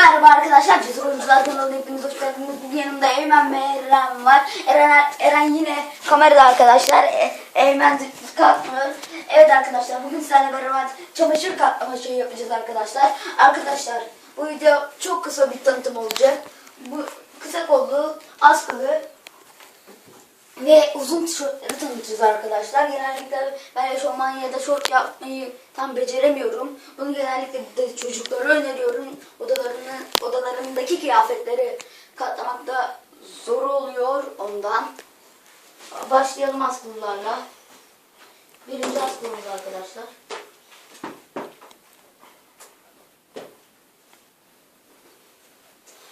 Merhaba arkadaşlar, Cesur Oyuncular kanalına hepiniz hoş geldiniz. Yanımda Eymen ve Eren var. Eren, Eren yine kamerada arkadaşlar. E, Eymen kalkmıyor. Evet arkadaşlar, bugün sizlerle beraber çamaşır katlama şeyi yapacağız arkadaşlar. Arkadaşlar, bu video çok kısa bir tanıtım olacak. Bu kısa kollu, askılı ve uzun tişörtleri tanıtacağız arkadaşlar. Genellikle ben eşofman ya da şort yapmayı tam beceremiyorum. Bunu genellikle de çocuklara öneriyorum. Kıyafetleri katlamakta zor oluyor ondan. Başlayalım askılılarla. Birinci askılımız arkadaşlar.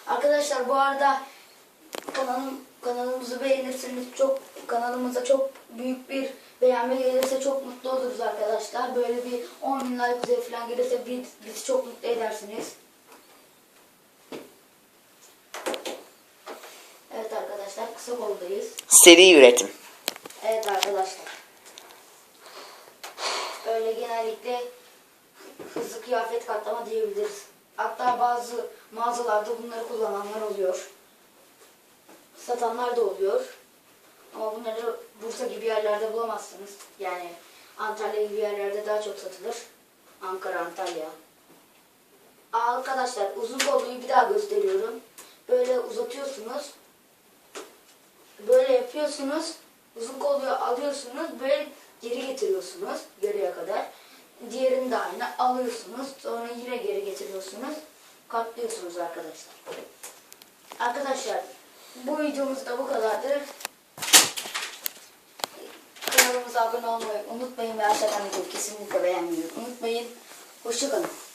Arkadaşlar bu arada kanalım kanalımızı beğenirseniz çok kanalımıza çok büyük bir beğenme gelirse çok mutlu oluruz arkadaşlar. Böyle bir 10 bin like bize falan gelirse biz, bizi çok mutlu edersiniz. Evet Seri üretim. Evet arkadaşlar. Böyle genellikle hızlı kıyafet katlama diyebiliriz. Hatta bazı mağazalarda bunları kullananlar oluyor. Satanlar da oluyor. Ama bunları Bursa gibi yerlerde bulamazsınız. Yani Antalya gibi yerlerde daha çok satılır. Ankara, Antalya. Arkadaşlar uzun kolluyu bir daha gösteriyorum. Böyle uzatıyorsunuz. Yapıyorsunuz. Uzun kolluyu alıyorsunuz. Böyle geri getiriyorsunuz yarıya kadar. Diğerini de aynı alıyorsunuz. Sonra yine geri getiriyorsunuz. Katlıyorsunuz arkadaşlar. Arkadaşlar bu videomuz da bu kadardır. Kanalımıza abone olmayı unutmayın ve aşağıdan videoyu kesinlikle beğenmeyi unutmayın. Hoşçakalın.